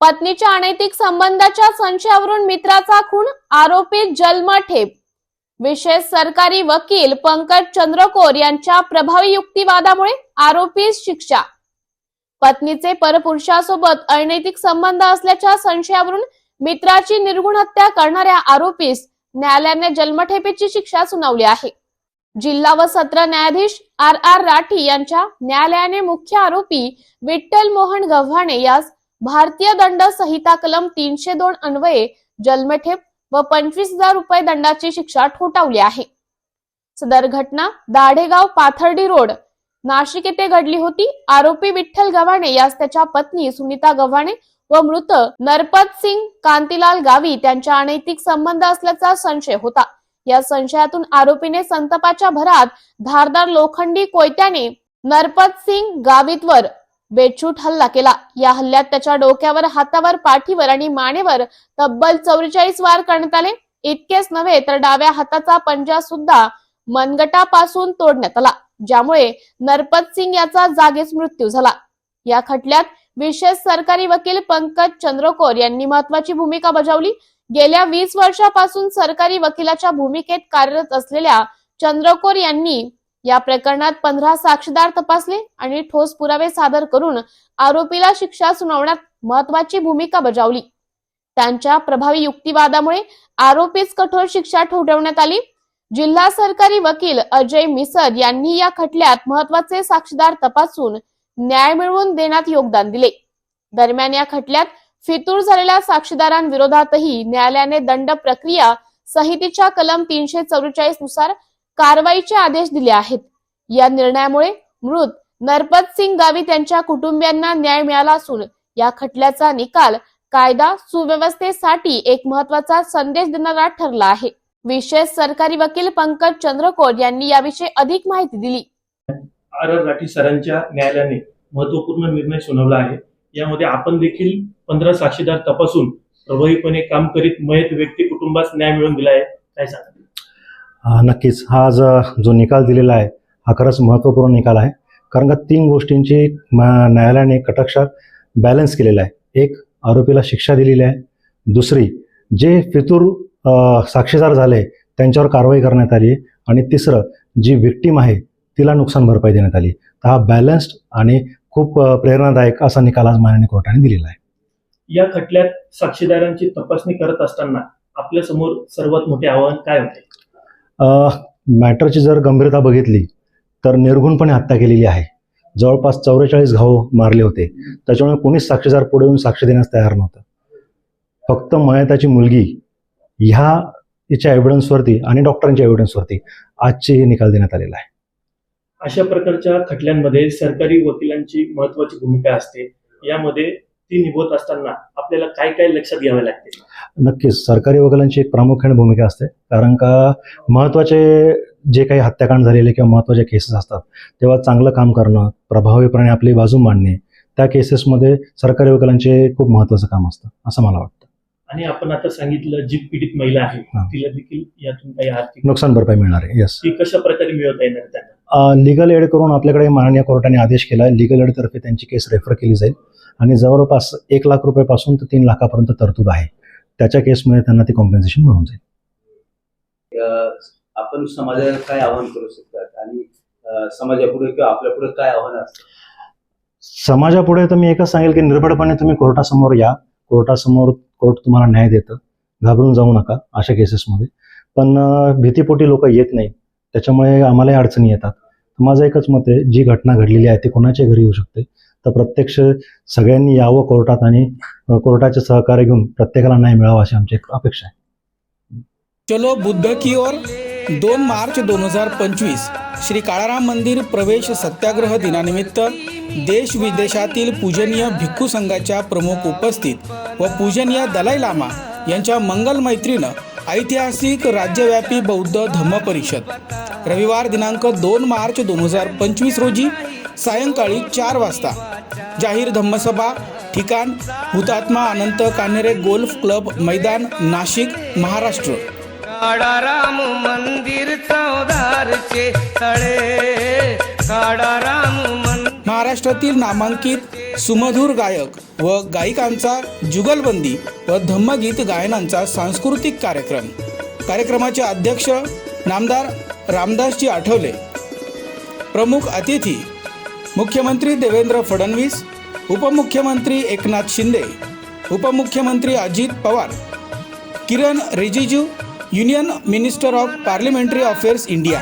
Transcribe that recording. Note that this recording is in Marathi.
पत्नीच्या अनैतिक संबंधाच्या संशयावरून मित्राचा खून आरोपी जन्मठेप विशेष सरकारी वकील पंकज चंद्रकोर यांच्या प्रभावी युक्तिवादामुळे आरोपी शिक्षा. पत्नीचे परपुरुषासोबत अनैतिक संबंध असल्याच्या संशयावरून मित्राची निर्गुण हत्या करणाऱ्या आरोपीस न्यायालयाने जन्मठेपेची शिक्षा सुनावली आहे. जिल्हा व सत्र न्यायाधीश आर आर राठी यांच्या न्यायालयाने मुख्य आरोपी विठ्ठल मोहन गव्हाणे यास भारतीय दंड संहिता कलम तीनशे दोन अन्वये जन्मठेप व पंचवीस हजार रुपये दंडाची शिक्षा ठोठावली आहे. सदर घटना दाढेगाव पाथर्डी रोड नाशिक येथे घडली होती. आरोपी विठ्ठल गव्हाणे यास त्याच्या पत्नी सुनीता गव्हाणे व मृत नरपत सिंग कांतीलाल गावी त्यांच्या अनैतिक संबंध असल्याचा संशय होता. या संशयातून आरोपीने संतापाच्या भरात धारदार लोखंडी कोयत्याने नरपत सिंग गावितवर बेछूट हल्ला केला. या हल्ल्यात त्याच्या डोक्यावर हातावर पाठीवर आणि मानेवर तब्बल चौवेचाळीस वार करण्यात आले. इतकेच नव्हे तर डाव्या हाताचा पंजा सुद्धा मनगटापासून तोडण्यात आला ज्यामुळे नरपत सिंग याचा जागीच मृत्यू झाला. या खटल्यात विशेष सरकारी वकील पंकज चंद्रकोर यांनी महत्वाची भूमिका बजावली. गेल्या वीस वर्षापासून सरकारी वकिलाच्या भूमिकेत कार्यरत असलेल्या चंद्रकोर यांनी या प्रकरणात पंधरा साक्षीदार तपासले आणि ठोस पुरावे सादर करून आरोपीला शिक्षा सुनावण्यात महत्वाची भूमिका बजावली. त्यांच्या प्रभावी युक्तिवादामुळे आरोपीच कठोर शिक्षा ठोठवण्यात आली. जिल्हा सरकारी वकील अजय मिसद यांनी या खटल्यात महत्त्वाचे साक्षीदार तपासून न्याय मिळवून देण्यात योगदान दिले. दरम्यान या खटल्यात फितूर झालेल्या साक्षीदारांविरोधातही न्यायालयाने दंड प्रक्रिया संहितेच्या कलम तीनशे चौवेचाळीसनुसार कारवाईचे आदेश दिले आहेत. या निर्णयामुळे मृत नरपत सिंग गावित यांच्या कुटुंबियांना न्याय मिळाला असून या खटल्याचा निकाल कायदा सुव्यवस्थेसाठी एक महत्त्वाचा संदेश देणारा ठरला आहे. विशेष सरकारी वकील पंकज चंद्रकोर यांनी याविषयी अधिक माहिती दिली. आर आर राठी सरांच्या न्यायालयाने महत्त्वपूर्ण निर्णय सुनावला आहे. यामध्ये आपण देखील पंधरा साक्षीदार तपासून प्रभावीपणे काम करीत मयत व्यक्ती कुटुंबास न्याय मिळवून दिला आहे काय सांगा नक्कीच. हा ज- जो निकाल दिलेला आहे हा खरंच महत्त्वपूर्ण निकाल आहे. कारण का तीन गोष्टींची म- न्यायालयाने कटाक्षात बॅलन्स केलेला आहे. एक आरोपीला शिक्षा दिलेली आहे. दुसरी जे फितूर साक्षीदार झाले त्यांच्यावर कारवाई करण्यात आली आणि तिसरं जी विक्टीम आहे तिला नुकसान भरपाई देण्यात आली तर हा बॅलन्स्ड आणि खूप प्रेरणादायक असा निकाल आज माननीय कोर्टाने दिलेला आहे. या खटल्यात साक्षीदारांची तपासणी करत असताना आपल्यासमोर सर्वात मोठे आव्हान काय होते? मॅटरची जर गंभीरता बघितली तर निर्घुणपणे हत्या केलेली आहे. जवळपास चौवेचाळीस घाव मारले होते. त्याच्यामुळे कोणीच साक्षीदार पुढे येऊन साक्ष देण्यास तयार नव्हतं. फक्त मयताची मुलगी ह्या हिच्या एव्हिडन्सवरती आणि डॉक्टरांच्या एव्हिडन्सवरती आजचे हे निकाल देण्यात आलेला आहे. अशा प्रकारच्या खटल्यांमध्ये सरकारी वकिलांची महत्वाची भूमिका असते. यामध्ये ती निभवत असताना आपल्याला काय काय लक्षात घ्यावे लागते? नक्कीच. सरकारी वकिलांची एक प्रामुख्याने भूमिका असते. कारण का महत्त्वाचे जे काही हत्याकांड झालेले किंवा महत्त्वाचे केसेस असतात तेव्हा चांगलं काम करणं प्रभावीपणे आपली बाजू मांडणे त्या केसेसमध्ये सरकारी वकिलांचे खूप महत्त्वाचं काम असतं असं मला वाटतं. आणि आपण आता सांगितलं जी पीडित महिला आहे. तिला देखील यातून काही आर्थिक नुकसान भरपाई मिळणार आहे. येस ती कशा प्रकारे मिळवता येणार त्यांना? लिगल एड करून आपल्याकडे माननीय कोर्टाने आदेश केला. लिगल एडतर्फे त्यांची केस रेफर केली जाईल. आणि जवळपास एक लाख रुपयापासून तर तीन लाखापर्यंत तरतूद आहे. त्याच्या केसमध्ये त्यांना ती कॉम्पेन्सेशन मिळून जाईल. आपण समाजाला काय आव्हान करू शकतात? आणि समाजापुढे किंवा आपल्या पुढे काय आव्हान समाजापुढे तर मी एकच सांगेल की निर्भयपणे तुम्ही कोर्टासमोर या. कोर्टासमोर कोर्ट तुम्हाला न्याय देतं. घाबरून जाऊ नका अशा केसेसमध्ये. पण भीतीपोटी लोक येत नाही. त्याच्यामुळे आम्हालाही अडचणी येतात. माझं एकच मत आहे जी घटना घडलेली आहे ती कोणाच्या घरी येऊ शकते? तर प्रत्यक्ष सगळ्यांनी यावं कोर्टात आणि कोर्टाचे सहकार्य घेऊन प्रत्येकाला न्याय मिळावा अशी आमची अपेक्षा आहे. चलो बुद्ध की ओर दोन मार्च दोन हजार पंचवीस श्री काळाराम मंदिर प्रवेश सत्याग्रह दिनानिमित्त देश विदेशातील पूजनीय भिक्खू संघाच्या प्रमुख उपस्थित व पूजनीय दलाई लामा यांच्या मंगल मैत्रीनं ऐतिहासिक राज्यव्यापी बौद्ध धम्म परिषद. रविवार दिनांक दोन मार्च दोन हजार पंचवीस रोजी सायंकाळी चार वाजता. जाहीर धम्मसभा ठिकाण हुतात्मा अनंत कान्हेरे गोल्फ क्लब मैदान नाशिक महाराष्ट्र. काळाराम मंदिर चौदारचे तळे. काळाराम महाराष्ट्र महाराष्ट्रातील नामांकित सुमधुर गायक व गायिकांचा जुगलबंदी व धम्मगीत गायनांचा सांस्कृतिक कार्यक्रम. कार्यक्रमाचे अध्यक्ष नामदार रामदासजी आठवले. प्रमुख अतिथी मुख्यमंत्री देवेंद्र फडणवीस उपमुख्यमंत्री एकनाथ शिंदे उपमुख्यमंत्री Ajit Pawar Kiren Rijiju union minister of parliamentary affairs India.